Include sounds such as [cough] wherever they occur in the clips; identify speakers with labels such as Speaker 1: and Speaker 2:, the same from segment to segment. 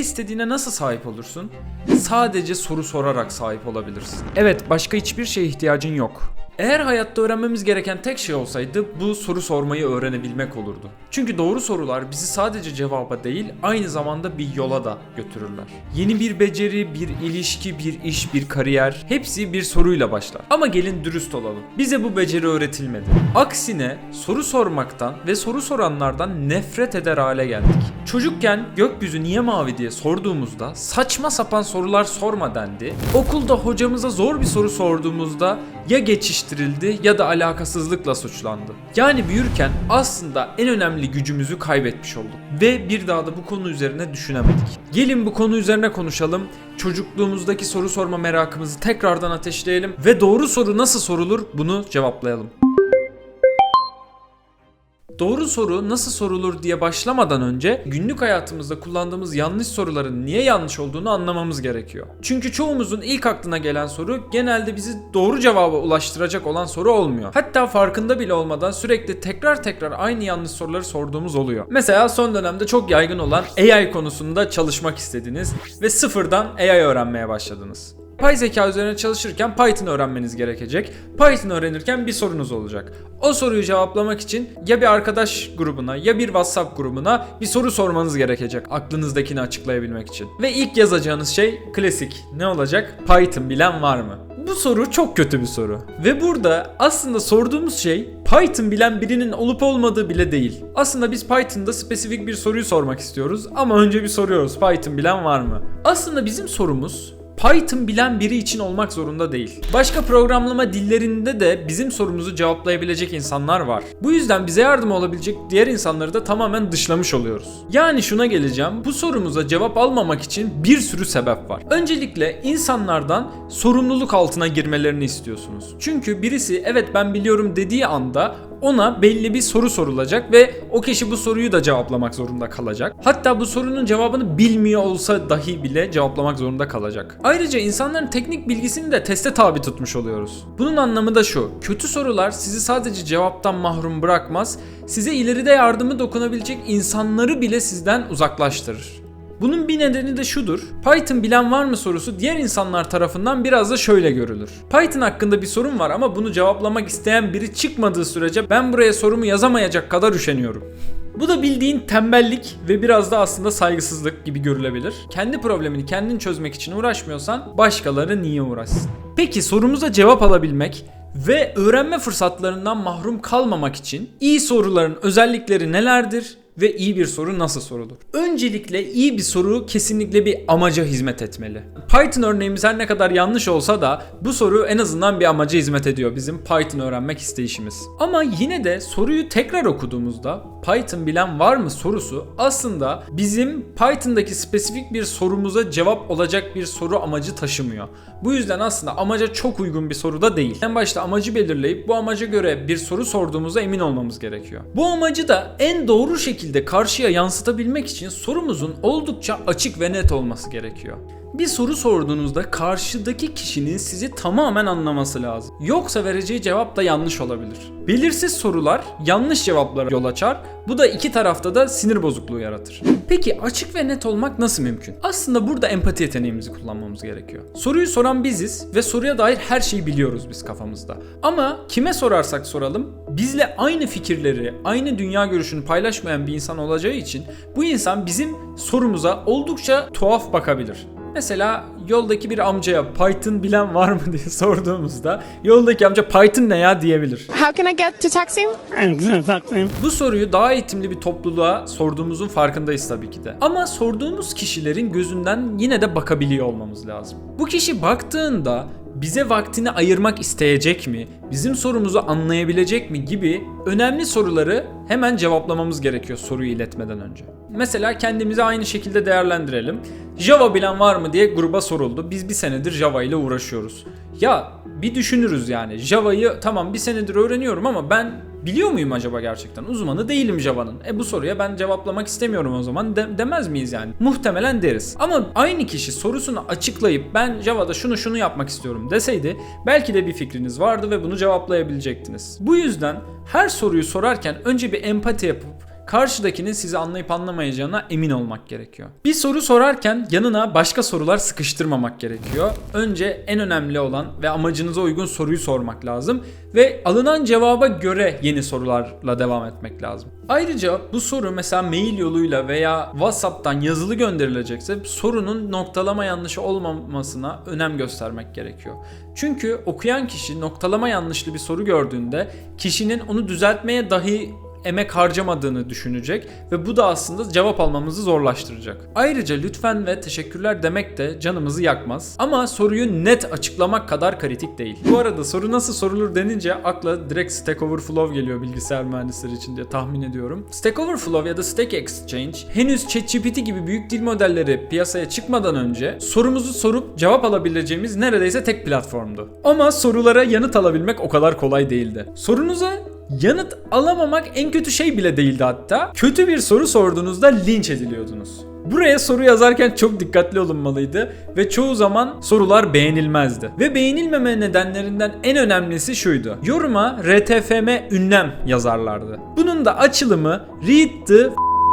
Speaker 1: istediğine nasıl sahip olursun? Sadece soru sorarak sahip olabilirsin. Evet, başka hiçbir şeye ihtiyacın yok. Eğer hayatta öğrenmemiz gereken tek şey olsaydı bu soru sormayı öğrenebilmek olurdu. Çünkü doğru sorular bizi sadece cevaba değil aynı zamanda bir yola da götürürler. Yeni bir beceri, bir ilişki, bir iş, bir kariyer hepsi bir soruyla başlar. Ama gelin dürüst olalım. Bize bu beceri öğretilmedi. Aksine soru sormaktan ve soru soranlardan nefret eder hale geldik. Çocukken gökyüzü niye mavi diye sorduğumuzda saçma sapan sorular sorma dendi. Okulda hocamıza zor bir soru sorduğumuzda ya geçiştirildi ya da alakasızlıkla suçlandı. Yani büyürken aslında en önemli gücümüzü kaybetmiş olduk ve bir daha da bu konu üzerine düşünemedik. Gelin bu konu üzerine konuşalım. Çocukluğumuzdaki soru sorma merakımızı tekrardan ateşleyelim ve doğru soru nasıl sorulur bunu cevaplayalım. Doğru soru nasıl sorulur diye başlamadan önce günlük hayatımızda kullandığımız yanlış soruların niye yanlış olduğunu anlamamız gerekiyor. Çünkü çoğumuzun ilk aklına gelen soru genelde bizi doğru cevaba ulaştıracak olan soru olmuyor. Hatta farkında bile olmadan sürekli tekrar tekrar aynı yanlış soruları sorduğumuz oluyor. Mesela son dönemde çok yaygın olan AI konusunda çalışmak istediniz ve sıfırdan AI öğrenmeye başladınız. Yapay zeka üzerine çalışırken Python öğrenmeniz gerekecek. Python öğrenirken bir sorunuz olacak. O soruyu cevaplamak için ya bir arkadaş grubuna ya bir WhatsApp grubuna bir soru sormanız gerekecek aklınızdakini açıklayabilmek için. Ve ilk yazacağınız şey klasik. Ne olacak? Python bilen var mı? Bu soru çok kötü bir soru. Ve burada aslında sorduğumuz şey Python bilen birinin olup olmadığı bile değil. Aslında biz Python'da spesifik bir soruyu sormak istiyoruz ama önce bir soruyoruz Python bilen var mı? Aslında bizim sorumuz Python bilen biri için olmak zorunda değil. Başka programlama dillerinde de bizim sorumuzu cevaplayabilecek insanlar var. Bu yüzden bize yardım olabilecek diğer insanları da tamamen dışlamış oluyoruz. Yani şuna geleceğim. Bu sorumuza cevap almamak için bir sürü sebep var. Öncelikle insanlardan sorumluluk altına girmelerini istiyorsunuz. Çünkü birisi evet ben biliyorum dediği anda ona belli bir soru sorulacak ve o kişi bu soruyu da cevaplamak zorunda kalacak. Hatta bu sorunun cevabını bilmiyor olsa dahi bile cevaplamak zorunda kalacak. Ayrıca insanların teknik bilgisini de teste tabi tutmuş oluyoruz. Bunun anlamı da şu. Kötü sorular sizi sadece cevaptan mahrum bırakmaz, size ileride yardımı dokunabilecek insanları bile sizden uzaklaştırır. Bunun bir nedeni de şudur. Python bilen var mı sorusu diğer insanlar tarafından biraz da şöyle görülür. Python hakkında bir sorun var ama bunu cevaplamak isteyen biri çıkmadığı sürece ben buraya sorumu yazamayacak kadar üşeniyorum. Bu da bildiğin tembellik ve biraz da aslında saygısızlık gibi görülebilir. Kendi problemini kendin çözmek için uğraşmıyorsan başkaları niye uğraşsın? Peki sorumuza cevap alabilmek ve öğrenme fırsatlarından mahrum kalmamak için iyi soruların özellikleri nelerdir ve iyi bir soru nasıl sorulur? Öncelikle iyi bir soru kesinlikle bir amaca hizmet etmeli. Python örneğimiz her ne kadar yanlış olsa da bu soru en azından bir amaca hizmet ediyor bizim Python öğrenmek isteyişimiz. Ama yine de soruyu tekrar okuduğumuzda Python bilen var mı sorusu aslında bizim Python'daki spesifik bir sorumuza cevap olacak bir soru amacı taşımıyor. Bu yüzden aslında amaca çok uygun bir soru da değil. En başta amacı belirleyip bu amaca göre bir soru sorduğumuza emin olmamız gerekiyor. Bu amacı da en doğru şekilde karşıya yansıtabilmek için sorumuzun oldukça açık ve net olması gerekiyor. Bir soru sorduğunuzda karşıdaki kişinin sizi tamamen anlaması lazım. Yoksa vereceği cevap da yanlış olabilir. Belirsiz sorular yanlış cevaplara yol açar. Bu da iki tarafta da sinir bozukluğu yaratır. Peki açık ve net olmak nasıl mümkün? Aslında burada empati yeteneğimizi kullanmamız gerekiyor. Soruyu soran biziz ve soruya dair her şeyi biliyoruz biz kafamızda. Ama kime sorarsak soralım bizle aynı fikirleri, aynı dünya görüşünü paylaşmayan bir insan olacağı için bu insan bizim sorumuza oldukça tuhaf bakabilir. Mesela yoldaki bir amcaya Python bilen var mı [laughs] diye sorduğumuzda yoldaki amca Python ne ya diyebilir.
Speaker 2: How can I get to Taksim?
Speaker 1: Bu soruyu daha eğitimli bir topluluğa sorduğumuzun farkındayız tabii ki de. Ama sorduğumuz kişilerin gözünden yine de bakabiliyor olmamız lazım. Bu kişi baktığında bize vaktini ayırmak isteyecek mi? Bizim sorumuzu anlayabilecek mi gibi önemli soruları hemen cevaplamamız gerekiyor soruyu iletmeden önce. Mesela kendimizi aynı şekilde değerlendirelim. Java bilen var mı diye gruba soruldu. Biz bir senedir Java ile uğraşıyoruz. Ya bir düşünürüz yani. Java'yı tamam bir senedir öğreniyorum ama ben biliyor muyum acaba gerçekten? Uzmanı değilim Java'nın. E bu soruya ben cevaplamak istemiyorum o zaman de- demez miyiz yani? Muhtemelen deriz. Ama aynı kişi sorusunu açıklayıp ben Java'da şunu şunu yapmak istiyorum deseydi belki de bir fikriniz vardı ve bunu cevaplayabilecektiniz. Bu yüzden her soruyu sorarken önce bir empati yapıp karşıdakinin sizi anlayıp anlamayacağına emin olmak gerekiyor. Bir soru sorarken yanına başka sorular sıkıştırmamak gerekiyor. Önce en önemli olan ve amacınıza uygun soruyu sormak lazım ve alınan cevaba göre yeni sorularla devam etmek lazım. Ayrıca bu soru mesela mail yoluyla veya WhatsApp'tan yazılı gönderilecekse sorunun noktalama yanlışı olmamasına önem göstermek gerekiyor. Çünkü okuyan kişi noktalama yanlışlı bir soru gördüğünde kişinin onu düzeltmeye dahi emek harcamadığını düşünecek ve bu da aslında cevap almamızı zorlaştıracak. Ayrıca lütfen ve teşekkürler demek de canımızı yakmaz ama soruyu net açıklamak kadar kritik değil. Bu arada soru nasıl sorulur denince akla direkt Stack Overflow geliyor bilgisayar mühendisleri için diye tahmin ediyorum. Stack Overflow ya da Stack Exchange henüz ChatGPT gibi büyük dil modelleri piyasaya çıkmadan önce sorumuzu sorup cevap alabileceğimiz neredeyse tek platformdu. Ama sorulara yanıt alabilmek o kadar kolay değildi. Sorunuza Yanıt alamamak en kötü şey bile değildi hatta. Kötü bir soru sorduğunuzda linç ediliyordunuz. Buraya soru yazarken çok dikkatli olunmalıydı ve çoğu zaman sorular beğenilmezdi. Ve beğenilmeme nedenlerinden en önemlisi şuydu. Yoruma RTFM ünlem yazarlardı. Bunun da açılımı Read the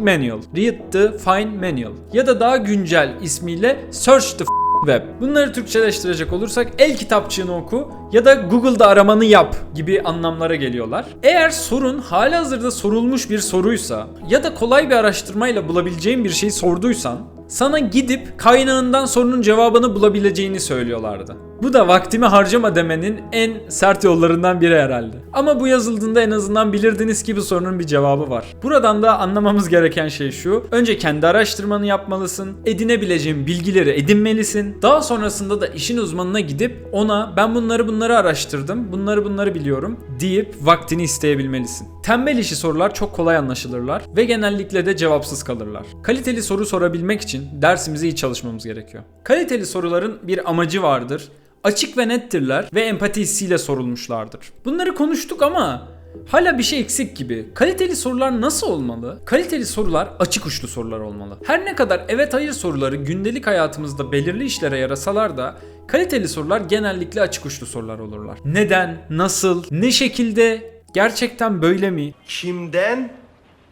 Speaker 1: Manual, Read the Fine Manual ya da daha güncel ismiyle Search the Web. Bunları Türkçeleştirecek olursak el kitapçığını oku ya da Google'da aramanı yap gibi anlamlara geliyorlar. Eğer sorun halihazırda sorulmuş bir soruysa ya da kolay bir araştırmayla bulabileceğin bir şeyi sorduysan sana gidip kaynağından sorunun cevabını bulabileceğini söylüyorlardı. Bu da vaktimi harcama demenin en sert yollarından biri herhalde. Ama bu yazıldığında en azından bilirdiniz ki bu sorunun bir cevabı var. Buradan da anlamamız gereken şey şu. Önce kendi araştırmanı yapmalısın. Edinebileceğin bilgileri edinmelisin. Daha sonrasında da işin uzmanına gidip ona ben bunları bunları araştırdım. Bunları bunları biliyorum deyip vaktini isteyebilmelisin. Tembel işi sorular çok kolay anlaşılırlar ve genellikle de cevapsız kalırlar. Kaliteli soru sorabilmek için dersimizi iyi çalışmamız gerekiyor. Kaliteli soruların bir amacı vardır açık ve nettirler ve empati hissiyle sorulmuşlardır. Bunları konuştuk ama Hala bir şey eksik gibi. Kaliteli sorular nasıl olmalı? Kaliteli sorular açık uçlu sorular olmalı. Her ne kadar evet hayır soruları gündelik hayatımızda belirli işlere yarasalar da kaliteli sorular genellikle açık uçlu sorular olurlar. Neden, nasıl, ne şekilde, gerçekten böyle mi?
Speaker 2: Kimden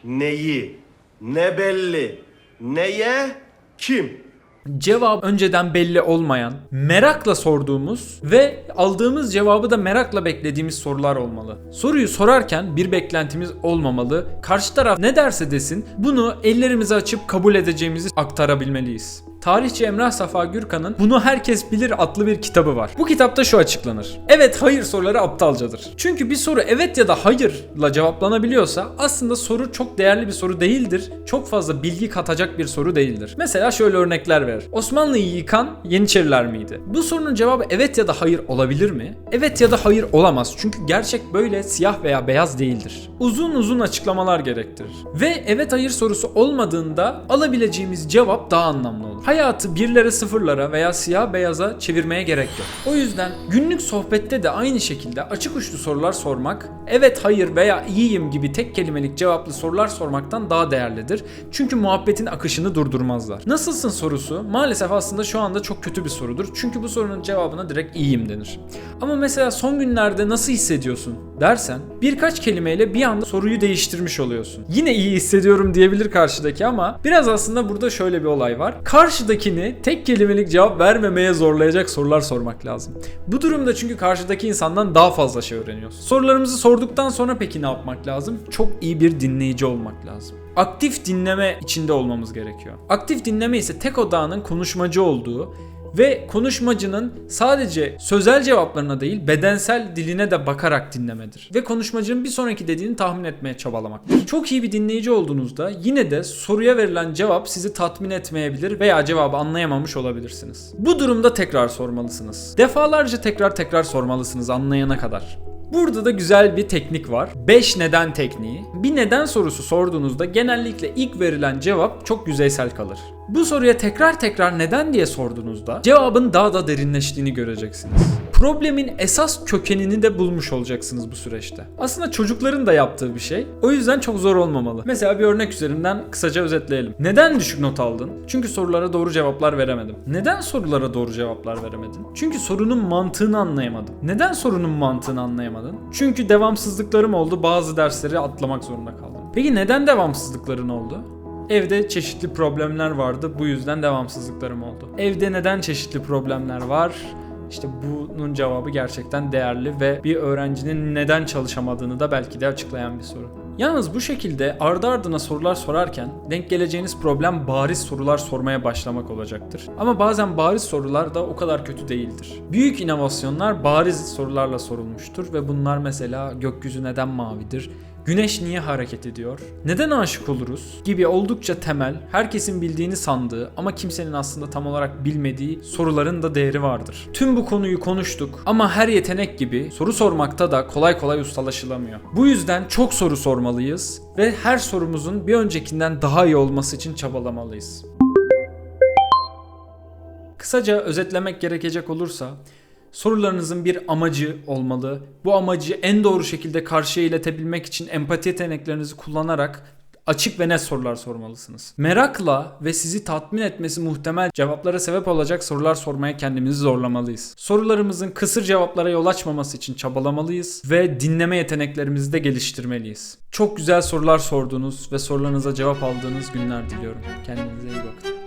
Speaker 2: neyi, ne belli, neye, kim?
Speaker 1: Cevap önceden belli olmayan, merakla sorduğumuz ve aldığımız cevabı da merakla beklediğimiz sorular olmalı. Soruyu sorarken bir beklentimiz olmamalı. Karşı taraf ne derse desin bunu ellerimizi açıp kabul edeceğimizi aktarabilmeliyiz. Tarihçi Emrah Safa Gürkan'ın Bunu Herkes Bilir adlı bir kitabı var. Bu kitapta şu açıklanır. Evet hayır soruları aptalcadır. Çünkü bir soru evet ya da hayırla cevaplanabiliyorsa aslında soru çok değerli bir soru değildir. Çok fazla bilgi katacak bir soru değildir. Mesela şöyle örnekler verir. Osmanlı'yı yıkan Yeniçeriler miydi? Bu sorunun cevabı evet ya da hayır olabilir mi? Evet ya da hayır olamaz. Çünkü gerçek böyle siyah veya beyaz değildir. Uzun uzun açıklamalar gerektirir. Ve evet hayır sorusu olmadığında alabileceğimiz cevap daha anlamlı olur. Hayatı birlere sıfırlara veya siyah beyaza çevirmeye gerek yok. O yüzden günlük sohbette de aynı şekilde açık uçlu sorular sormak, evet hayır veya iyiyim gibi tek kelimelik cevaplı sorular sormaktan daha değerlidir. Çünkü muhabbetin akışını durdurmazlar. Nasılsın sorusu maalesef aslında şu anda çok kötü bir sorudur. Çünkü bu sorunun cevabına direkt iyiyim denir. Ama mesela son günlerde nasıl hissediyorsun dersen birkaç kelimeyle bir anda soruyu değiştirmiş oluyorsun. Yine iyi hissediyorum diyebilir karşıdaki ama biraz aslında burada şöyle bir olay var. Karşıdakini tek kelimelik cevap vermemeye zorlayacak sorular sormak lazım. Bu durumda çünkü karşıdaki insandan daha fazla şey öğreniyorsun. Sorularımızı sorduktan sonra peki ne yapmak lazım? Çok iyi bir dinleyici olmak lazım aktif dinleme içinde olmamız gerekiyor. Aktif dinleme ise tek odağının konuşmacı olduğu ve konuşmacının sadece sözel cevaplarına değil bedensel diline de bakarak dinlemedir. Ve konuşmacının bir sonraki dediğini tahmin etmeye çabalamaktır. Çok iyi bir dinleyici olduğunuzda yine de soruya verilen cevap sizi tatmin etmeyebilir veya cevabı anlayamamış olabilirsiniz. Bu durumda tekrar sormalısınız. Defalarca tekrar tekrar sormalısınız anlayana kadar. Burada da güzel bir teknik var. 5 neden tekniği. Bir neden sorusu sorduğunuzda genellikle ilk verilen cevap çok yüzeysel kalır. Bu soruya tekrar tekrar neden diye sorduğunuzda cevabın daha da derinleştiğini göreceksiniz. Problemin esas kökenini de bulmuş olacaksınız bu süreçte. Aslında çocukların da yaptığı bir şey. O yüzden çok zor olmamalı. Mesela bir örnek üzerinden kısaca özetleyelim. Neden düşük not aldın? Çünkü sorulara doğru cevaplar veremedim. Neden sorulara doğru cevaplar veremedin? Çünkü sorunun mantığını anlayamadım. Neden sorunun mantığını anlayamadın? Çünkü devamsızlıklarım oldu. Bazı dersleri atlamak zorunda kaldım. Peki neden devamsızlıkların oldu? Evde çeşitli problemler vardı. Bu yüzden devamsızlıklarım oldu. Evde neden çeşitli problemler var? İşte bunun cevabı gerçekten değerli ve bir öğrencinin neden çalışamadığını da belki de açıklayan bir soru. Yalnız bu şekilde ardı ardına sorular sorarken denk geleceğiniz problem bariz sorular sormaya başlamak olacaktır. Ama bazen bariz sorular da o kadar kötü değildir. Büyük inovasyonlar bariz sorularla sorulmuştur ve bunlar mesela gökyüzü neden mavidir? Güneş niye hareket ediyor? Neden aşık oluruz? Gibi oldukça temel, herkesin bildiğini sandığı ama kimsenin aslında tam olarak bilmediği soruların da değeri vardır. Tüm bu konuyu konuştuk ama her yetenek gibi soru sormakta da kolay kolay ustalaşılamıyor. Bu yüzden çok soru sormalıyız ve her sorumuzun bir öncekinden daha iyi olması için çabalamalıyız. Kısaca özetlemek gerekecek olursa sorularınızın bir amacı olmalı. Bu amacı en doğru şekilde karşıya iletebilmek için empati yeteneklerinizi kullanarak açık ve net sorular sormalısınız. Merakla ve sizi tatmin etmesi muhtemel cevaplara sebep olacak sorular sormaya kendimizi zorlamalıyız. Sorularımızın kısır cevaplara yol açmaması için çabalamalıyız ve dinleme yeteneklerimizi de geliştirmeliyiz. Çok güzel sorular sorduğunuz ve sorularınıza cevap aldığınız günler diliyorum. Kendinize iyi bakın.